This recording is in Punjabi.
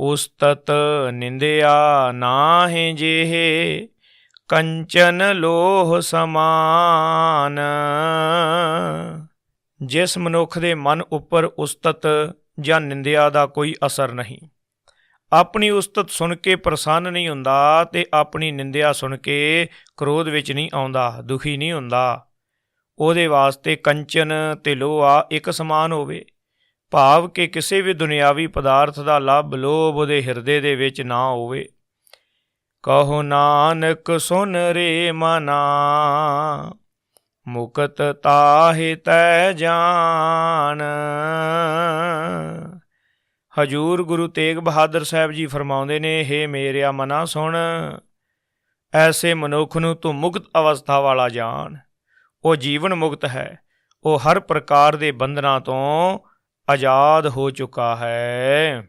ਉਸਤਤ ਨਿੰਦਿਆ ਨਾਹਿ ਜਿਹੇ, ਕੰਚਨ ਲੋਹ ਸਮਾਨ। ਜਿਸ ਮਨੁੱਖ ਦੇ ਮਨ ਉੱਪਰ ਉਸਤਤ ਜਾਂ ਨਿੰਦਿਆ ਦਾ ਕੋਈ ਅਸਰ ਨਹੀਂ। ਆਪਣੀ ਉਸਤਤ ਸੁਣ ਕੇ ਪ੍ਰਸੰਨ ਨਹੀਂ ਹੁੰਦਾ ਤੇ ਆਪਣੀ ਨਿੰਦਿਆ ਸੁਣ ਕੇ ਕ੍ਰੋਧ ਵਿੱਚ ਨਹੀਂ ਆਉਂਦਾ, ਦੁਖੀ ਨਹੀਂ ਹੁੰਦਾ। ਉਹਦੇ ਵਾਸਤੇ ਕੰਚਨ ਤੇ ਲੋਹਾ ਇੱਕ ਸਮਾਨ ਹੋਵੇ। ਭਾਵ ਕਿ ਕਿਸੇ ਵੀ ਦੁਨਿਆਵੀ ਪਦਾਰਥ ਦਾ ਲੱਭ ਲੋਭ ਉਹਦੇ ਹਿਰਦੇ ਦੇ ਵਿੱਚ ਨਾ ਹੋਵੇ। ਕਹੋ, ਨਾਨਕ, ਸੁਨ ਰੇ ਮਨਾ, ਮੁਕਤ ਤਾਹਿ ਤੈ ਜਾਣ ਹਜੂਰ ਗੁਰੂ ਤੇਗ ਬਹਾਦਰ ਸਾਹਿਬ ਜੀ ਫਰਮਾਉਂਦੇ ਨੇ, ਹੇ ਮੇਰਿਆ ਮਨਾ ਸੁਣ, ਐਸੇ ਮਨੁੱਖ ਨੂੰ ਤੂੰ ਮੁਕਤ ਅਵਸਥਾ ਵਾਲਾ ਜਾਣ। ਉਹ ਜੀਵਨ ਮੁਕਤ ਹੈ, ਉਹ ਹਰ ਪ੍ਰਕਾਰ ਦੇ ਬੰਧਨਾਂ ਤੋਂ ਆਜ਼ਾਦ ਹੋ ਚੁੱਕਾ ਹੈ।